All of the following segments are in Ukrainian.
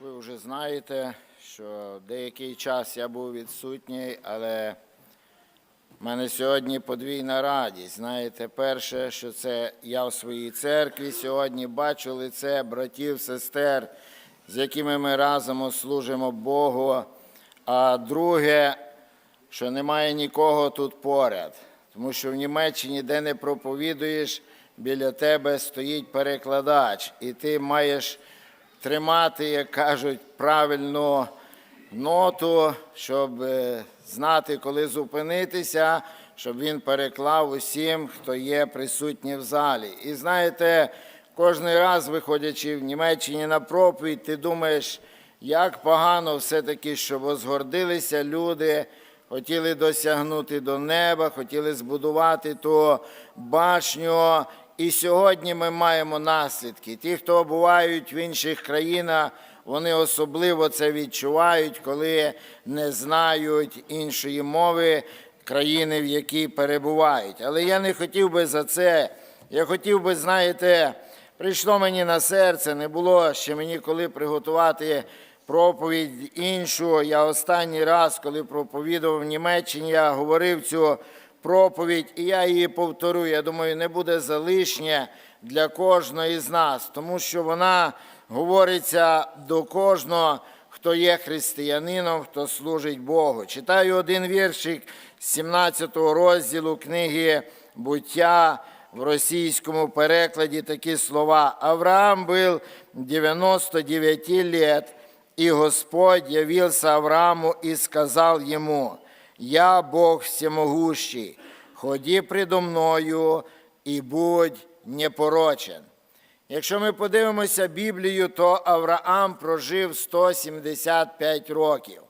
ви вже знаєте, що деякий час я був відсутній, але в мене сьогодні подвійна радість. Знаєте, перше, що це я в своїй церкві сьогодні бачу лице братів, сестер, з якими ми разом служимо Богу. А друге, що немає нікого тут поряд. Тому що в Німеччині, де не проповідуєш, біля тебе стоїть перекладач, і ти маєш тримати, як кажуть, правильну ноту, щоб е, знати, коли зупинитися, щоб він переклав усім, хто є присутній в залі. І знаєте, кожен раз, виходячи в Німеччині на проповідь, ти думаєш, як погано все-таки, що возгордилися люди, хотіли досягнути до неба, хотіли збудувати ту башню. І сьогодні ми маємо наслідки. Ті, хто бувають в інших країнах, вони особливо це відчувають, коли не знають іншої мови країни, в якій перебувають. Але я не хотів би за це. Я хотів би, знаєте, прийшло мені на серце, не було ще мені коли приготувати проповідь іншу. Я останній раз, коли проповідував в Німеччині, я говорив цю проповідь, і я її повторю. Я думаю, не буде залишнє для кожного з нас, тому що вона говориться до кожного, хто є християнином, хто служить Богу. Читаю один віршик з 17 розділу книги буття в російському перекладі такі слова. Авраам був 99 лет, и Господь явился Аврааму и сказал ему, «Я Бог всемогущий, ходи предо мною і будь непорочен». Якщо ми подивимося Біблію, то Авраам прожив 175 років.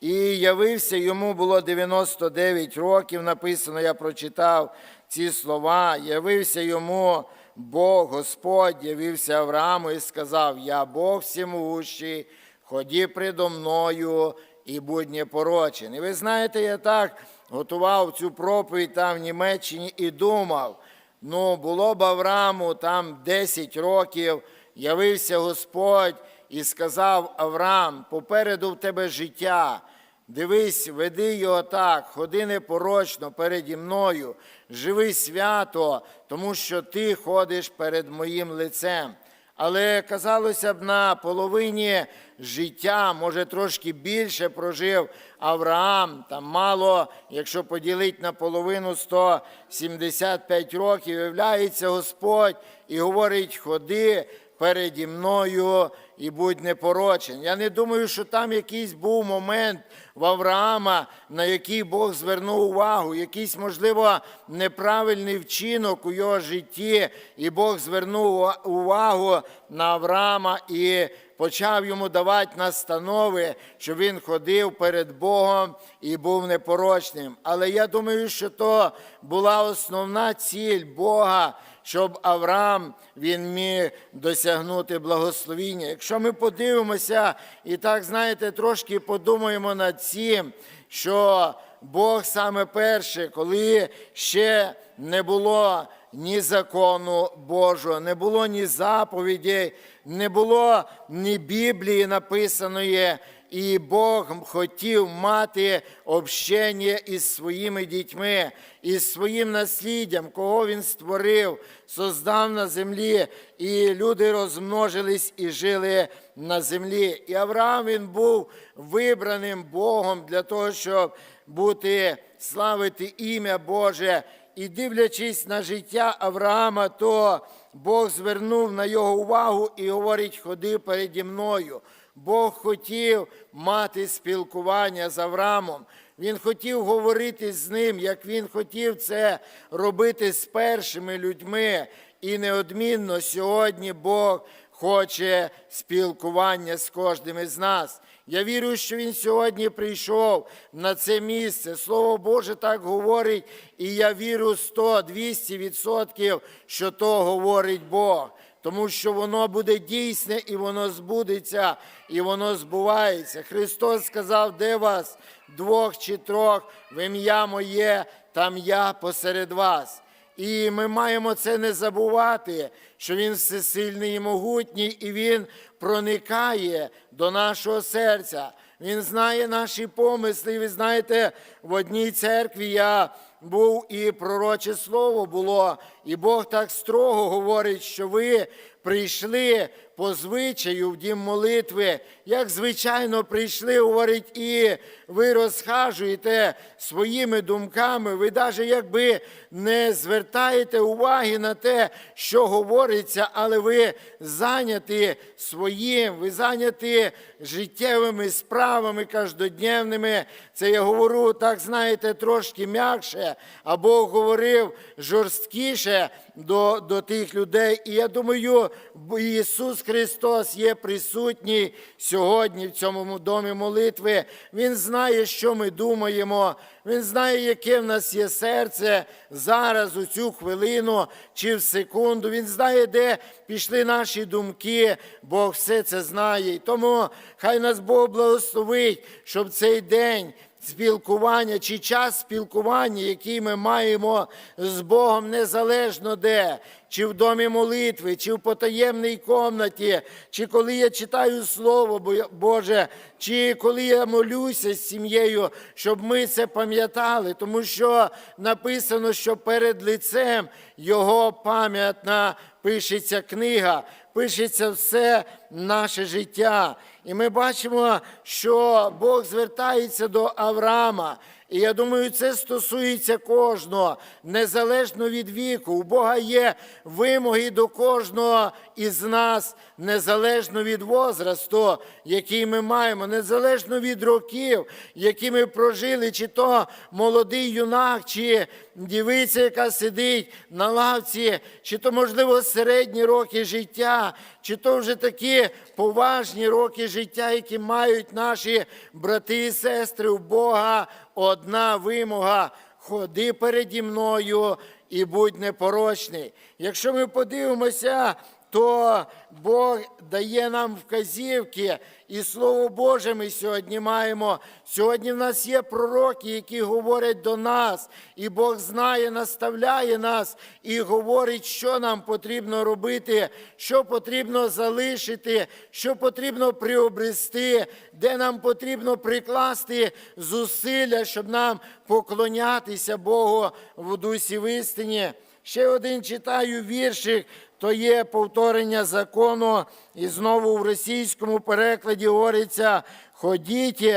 І явився йому було 99 років, написано, я прочитав ці слова. Явився йому Бог, Господь, явився Аврааму і сказав: Я Бог всемогущий, ході предо мною і будь непорочен. І ви знаєте, я так готував цю проповідь там в Німеччині і думав. Ну, було б Аврааму там 10 років, явився Господь і сказав Авраам, попереду в тебе життя. Дивись, веди його так, ходи непорочно переді мною, живи свято, тому що ти ходиш перед моїм лицем. Але казалося б, на половині життя, може трошки більше прожив Авраам, там мало, якщо поділити на половину 175 років, являється Господь і говорить, ходи переді мною і будь непорочен. Я не думаю, що там якийсь був момент в Авраама, на який Бог звернув увагу, якийсь, можливо, неправильний вчинок у його житті, і Бог звернув увагу на Авраама і почав йому давати настанови, щоб він ходив перед Богом і був непорочним. Але я думаю, що то була основна ціль Бога щоб Авраам він міг досягнути благословіння. Якщо ми подивимося і так, знаєте, трошки подумаємо над цим, що Бог саме перше, коли ще не було ні закону Божого, не було ні заповідей, не було ні Біблії написаної, і Бог хотів мати общення із своїми дітьми, із своїм насліддям, кого він створив, создав на землі, і люди розмножились і жили на землі. І Авраам він був вибраним Богом для того, щоб бути славити ім'я Боже. І дивлячись на життя Авраама, то Бог звернув на його увагу і говорить: ходи переді мною. Бог хотів мати спілкування з Авраамом. Він хотів говорити з ним, як він хотів це робити з першими людьми. І неодмінно сьогодні Бог хоче спілкування з кожним із нас. Я вірю, що він сьогодні прийшов на це місце. Слово Боже так говорить, і я вірю 100-200 відсотків, що то говорить Бог тому що воно буде дійсне і воно збудеться, і воно збувається. Христос сказав, де вас двох чи трьох в ім'я моє, там я посеред вас. І ми маємо це не забувати, що Він всесильний і могутній, і Він проникає до нашого серця. Він знає наші помисли. Ви знаєте, в одній церкві я був і пророче слово було, і Бог так строго говорить, що ви прийшли по звичаю в дім молитви, як звичайно прийшли, говорить, і ви розхажуєте своїми думками, ви навіть якби не звертаєте уваги на те, що говориться, але ви зайняті своїм, ви зайняті життєвими справами каждодневними. Це я говорю, так знаєте, трошки м'якше, а Бог говорив жорсткіше до, до тих людей. І я думаю, Ісус Христос є присутній сьогодні в цьому домі молитви. Він знає, що ми думаємо. Він знає, яке в нас є серце зараз, у цю хвилину чи в секунду. Він знає, де пішли наші думки. Бог все це знає. І тому хай нас Бог благословить, щоб цей день спілкування чи час спілкування, який ми маємо з Богом, незалежно де, чи в домі молитви, чи в потаємній комнаті, чи коли я читаю Слово Боже, чи коли я молюся з сім'єю, щоб ми це пам'ятали, тому що написано, що перед лицем Його пам'ятна пишеться книга, пишеться все наше життя. І ми бачимо, що Бог звертається до Авраама. І я думаю, це стосується кожного, незалежно від віку. У Бога є вимоги до кожного із нас, незалежно від возрасту, який ми маємо, незалежно від років, які ми прожили, чи то молодий юнак, чи дівиця, яка сидить на лавці, чи то, можливо, середні роки життя, чи то вже такі поважні роки життя, які мають наші брати і сестри у Бога. Одна вимога ходи переді мною і будь непорочний. Якщо ми подивимося, то Бог дає нам вказівки, і Слово Боже ми сьогодні маємо. Сьогодні в нас є пророки, які говорять до нас, і Бог знає, наставляє нас і говорить, що нам потрібно робити, що потрібно залишити, що потрібно приобрести, де нам потрібно прикласти зусилля, щоб нам поклонятися Богу в дусі в істині. Ще один читаю віршик, то є повторення закону, і знову в російському перекладі говориться: ходіть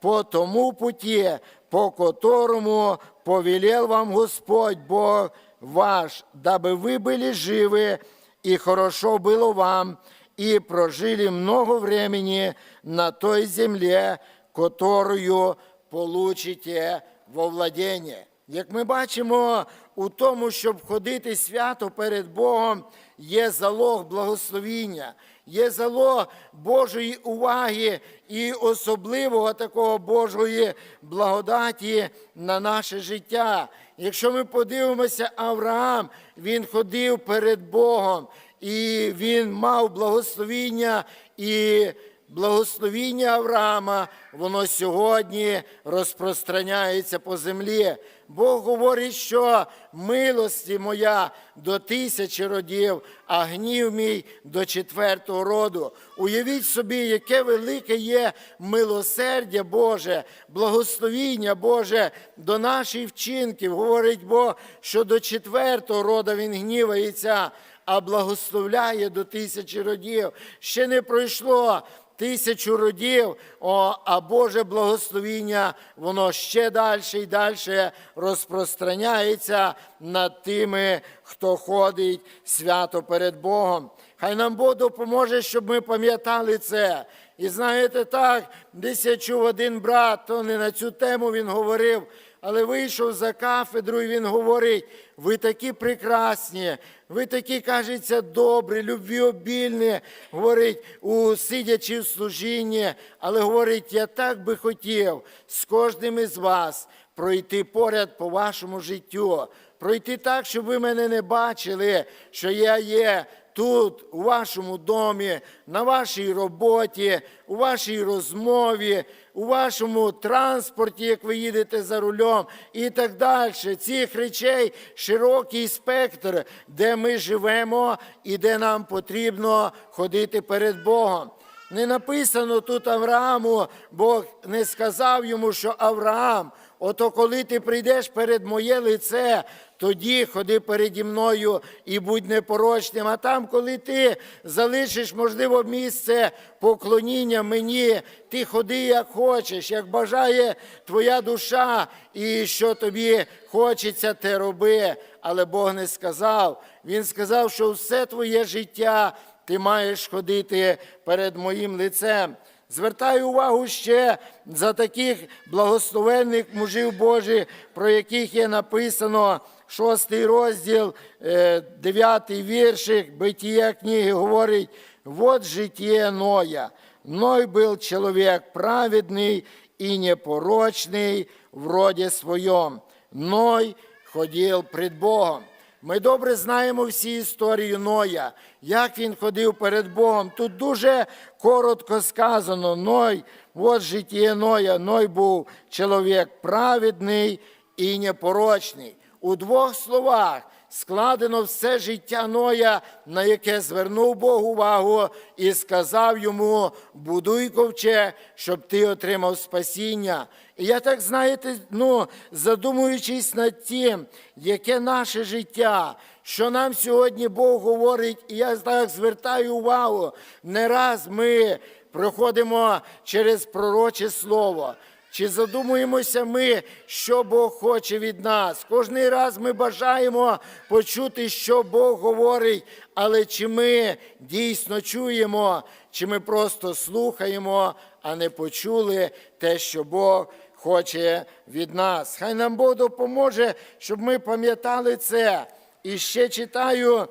по тому путі, по которому повелел вам Господь Бог ваш, дабы вы были живы, и хорошо было вам, и прожили много времени на той земле, которую получите во владение. Як ми бачимо у тому, щоб ходити свято перед Богом, є залог благословіння, є залог Божої уваги і особливого такого Божої благодаті на наше життя. Якщо ми подивимося, Авраам, він ходив перед Богом, і він мав благословіння і благословіння Авраама, воно сьогодні розпространяється по землі. Бог говорить, що милості моя до тисячі родів, а гнів мій до четвертого роду. Уявіть собі, яке велике є милосердя Боже, благословіння Боже до наших вчинків. Говорить Бог, що до четвертого роду він гнівається, а благословляє до тисячі родів. Ще не пройшло тисячу родів, о, а Боже благословіння, воно ще далі і далі розпространяється над тими, хто ходить свято перед Богом. Хай нам Бог допоможе, щоб ми пам'ятали це. І знаєте, так, десь я чув один брат, то не на цю тему він говорив, але вийшов за кафедру, і він говорить: ви такі прекрасні, ви такі, кажеться, добрі, любвіобільні, говорить, у сидячи в служінні, але говорить, я так би хотів з кожним із вас пройти поряд по вашому життю, пройти так, щоб ви мене не бачили, що я є тут, у вашому домі, на вашій роботі, у вашій розмові, у вашому транспорті, як ви їдете за рулем, і так далі. Цих речей широкий спектр, де ми живемо і де нам потрібно ходити перед Богом. Не написано тут Аврааму, Бог не сказав йому, що Авраам, ото коли ти прийдеш перед моє лице, тоді ходи переді мною і будь непорочним. А там, коли ти залишиш, можливо, місце поклоніння мені, ти ходи як хочеш, як бажає твоя душа, і що тобі хочеться, те роби. Але Бог не сказав. Він сказав, що все твоє життя ти маєш ходити перед моїм лицем. Звертаю увагу ще за таких благословенних мужів Божих, про яких є написано шостий розділ, е, дев'ятий віршик, битія книги говорить, вот житие Ноя. Ной был человек праведный и непорочный в роде своем. Ной ходил пред Богом. Ми добре знаємо всі історію Ноя, як він ходив перед Богом. Тут дуже коротко сказано: Ной, от життя Ноя. Ной був чоловік праведний і непорочний. У двох словах складено все життя Ноя, на яке звернув Бог увагу і сказав йому: будуй ковче, щоб ти отримав спасіння. І я так знаєте, ну, задумуючись над тим, яке наше життя, що нам сьогодні Бог говорить, і я так звертаю увагу, не раз ми проходимо через пророче слово. Чи задумуємося ми, що Бог хоче від нас? Кожний раз ми бажаємо почути, що Бог говорить, але чи ми дійсно чуємо, чи ми просто слухаємо, а не почули те, що Бог хоче від нас. Хай нам Бог допоможе, щоб ми пам'ятали це. І ще читаю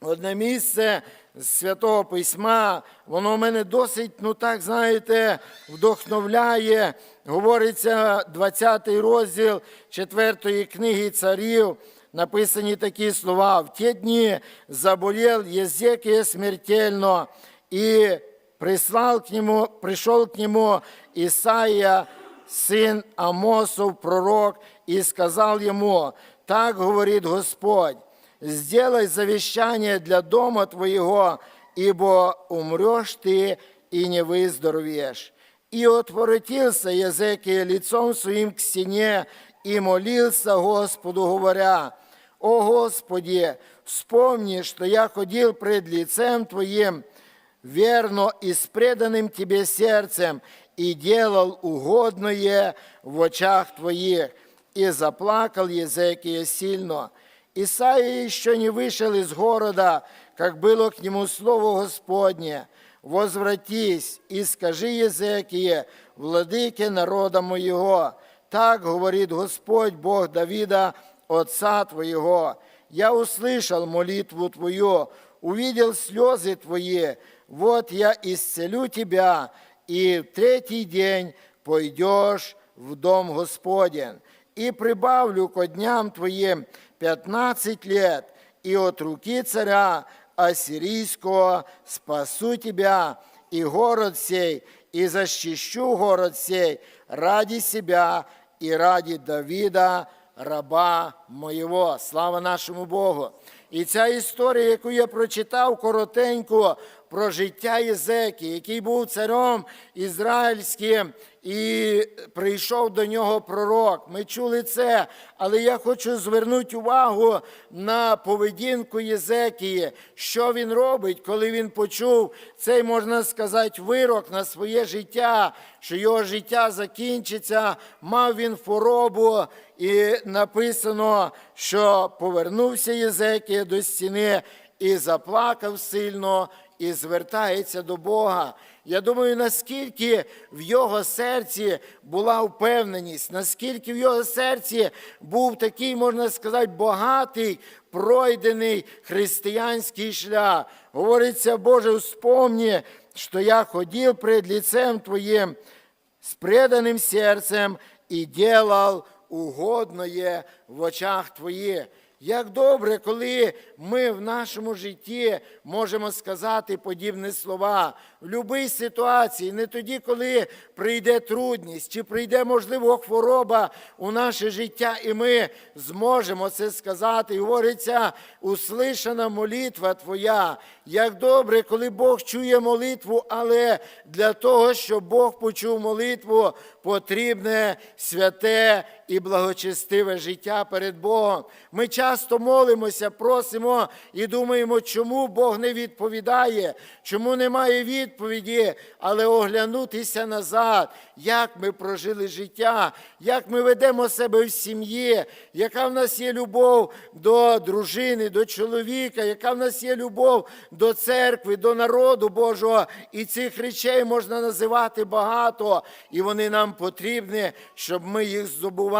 одне місце з Святого Письма, воно в мене досить, ну так знаєте, вдохновляє. Говориться 20 розділ 4 книги царів. Написані такі слова. В ті дні заболел Єзекія смертельно, и прислал к нему, пришел к нему Исаия, сын Амосов, пророк, и сказал ему, так говорит Господь, сделай завещание для дома твоего, ибо умрешь ты и не выздоровеешь. И отворотился Язекия лицом своим к стене и молился Господу, говоря, «О Господи, вспомни, что я ходил пред лицем Твоим, верно и с преданным Тебе сердцем, и делал угодное в очах Твоих». И заплакал Езекия сильно. Исаия еще не вышел из города, как было к нему слово Господне. «Возвратись и скажи Езекие, владыке народа моего, так говорит Господь Бог Давида, отца твоего. Я услышал молитву твою, увидел слезы твои, вот я исцелю тебя, и в третий день пойдешь в дом Господен, и прибавлю ко дням твоим пятнадцать лет, и от руки царя ассирийского спасу тебя, и город сей, и защищу город сей ради себя и ради Давида, раба моєго. Слава нашому Богу. І ця історія, яку я прочитав коротенько про життя Єзекі, який був царем ізраїльським, і прийшов до нього пророк. Ми чули це, але я хочу звернути увагу на поведінку Єзекії, що він робить, коли він почув цей, можна сказати, вирок на своє життя, що його життя закінчиться, мав він хворобу, і написано, що повернувся Єзекія до стіни і заплакав сильно, і звертається до Бога. Я думаю, наскільки в його серці була впевненість, наскільки в його серці був такий, можна сказати, багатий, пройдений християнський шлях. Говориться, Боже, вспомни, що я ходив пред лицем Твоїм з преданим серцем і делал угодное в очах Твоїх. Як добре, коли ми в нашому житті можемо сказати подібні слова в будь-якій ситуації, не тоді, коли прийде трудність, чи прийде, можливо, хвороба у наше життя, і ми зможемо це сказати. І говориться, услишана молитва Твоя. Як добре, коли Бог чує молитву, але для того, щоб Бог почув молитву, потрібне святе і благочестиве життя перед Богом. Ми часто молимося, просимо і думаємо, чому Бог не відповідає, чому немає відповіді, але оглянутися назад, як ми прожили життя, як ми ведемо себе в сім'ї, яка в нас є любов до дружини, до чоловіка, яка в нас є любов до церкви, до народу Божого. І цих речей можна називати багато, і вони нам потрібні, щоб ми їх здобували.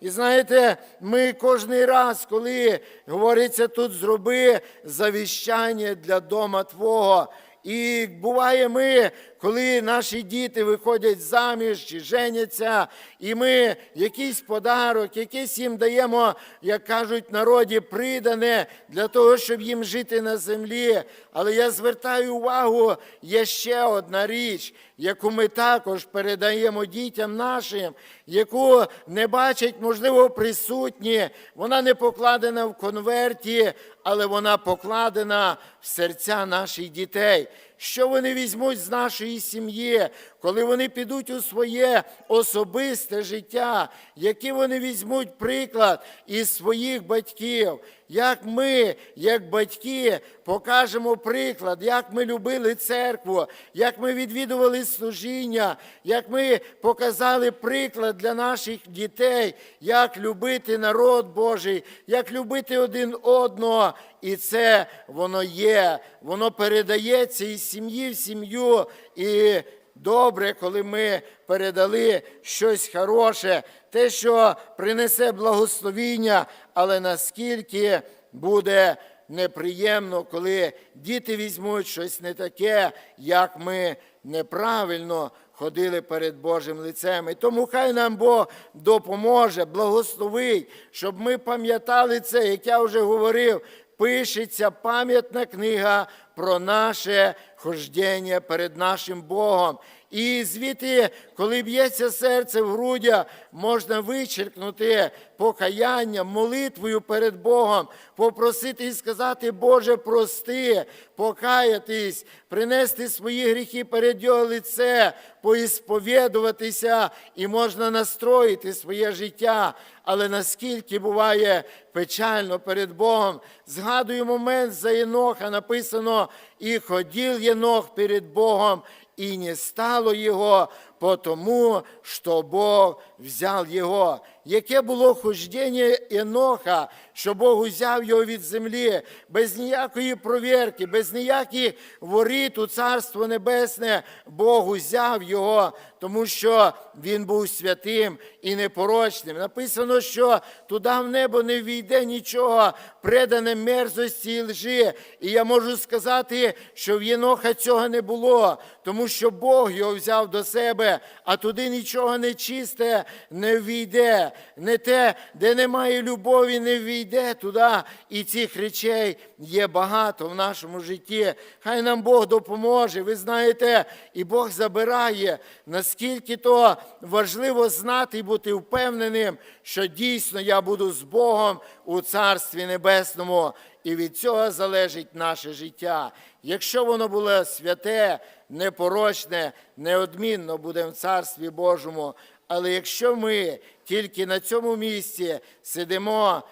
І знаєте, ми кожний раз, коли говориться тут, зроби завіщання для дома Твого. І буває ми, коли наші діти виходять заміж чи женяться, і ми якийсь подарок, якийсь їм даємо, як кажуть народі, придане для того, щоб їм жити на землі. Але я звертаю увагу, є ще одна річ, яку ми також передаємо дітям нашим, яку не бачать, можливо, присутні. Вона не покладена в конверті, але вона покладена в серця наших дітей. Що вони візьмуть з нашої сім'ї, коли вони підуть у своє особисте життя, який вони візьмуть приклад із своїх батьків, як ми, як батьки, покажемо приклад, як ми любили церкву, як ми відвідували служіння, як ми показали приклад для наших дітей, як любити народ Божий, як любити один одного. І це воно є, воно передається із сім'ї в сім'ю. І добре, коли ми передали щось хороше, те, що принесе благословіння, але наскільки буде неприємно, коли діти візьмуть щось не таке, як ми неправильно ходили перед Божим лицем. І тому хай нам Бог допоможе, благословить, щоб ми пам'ятали це, як я вже говорив, пишеться пам'ятна книга про наше хождення перед нашим Богом. І звідти, коли б'ється серце в грудях, можна вичеркнути покаянням, молитвою перед Богом, попросити і сказати, Боже, прости, покаятись, принести свої гріхи перед Його лице, поісповідуватися, і можна настроїти своє життя. Але наскільки буває печально перед Богом, згадую момент за Єноха, написано, і ходив Єнох перед Богом, и не стало його, потому що Бог взяв його. Яке було хождення Еноха, що Бог узяв його від землі, без ніякої провірки, без ніяких воріт у Царство Небесне, Бог узяв його, тому що він був святим і непорочним. Написано, що туди в небо не війде нічого, предане мерзості і лжи. І я можу сказати, що в Єноха цього не було, тому що Бог його взяв до себе, а туди нічого нечисте не війде. Не те, де немає любові, не війде туди. І цих речей є багато в нашому житті. Хай нам Бог допоможе. Ви знаєте, і Бог забирає, наскільки то важливо знати і бути впевненим, що дійсно я буду з Богом у Царстві Небесному. І від цього залежить наше життя. Якщо воно було святе, непорочне, неодмінно будемо в Царстві Божому. Але якщо ми тільки на цьому місці сидимо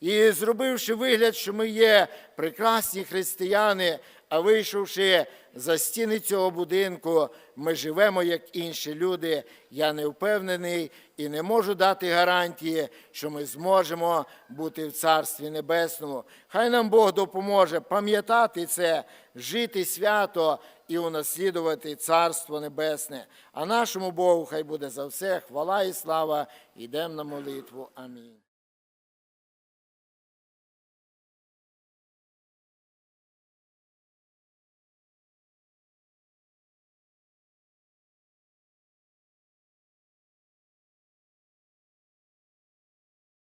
і зробивши вигляд, що ми є прекрасні християни, а вийшовши за стіни цього будинку, ми живемо як інші люди. Я не впевнений і не можу дати гарантії, що ми зможемо бути в Царстві Небесному. Хай нам Бог допоможе пам'ятати це, жити свято і унаслідувати Царство Небесне. А нашому Богу хай буде за все хвала і слава. Йдемо на молитву. Амінь.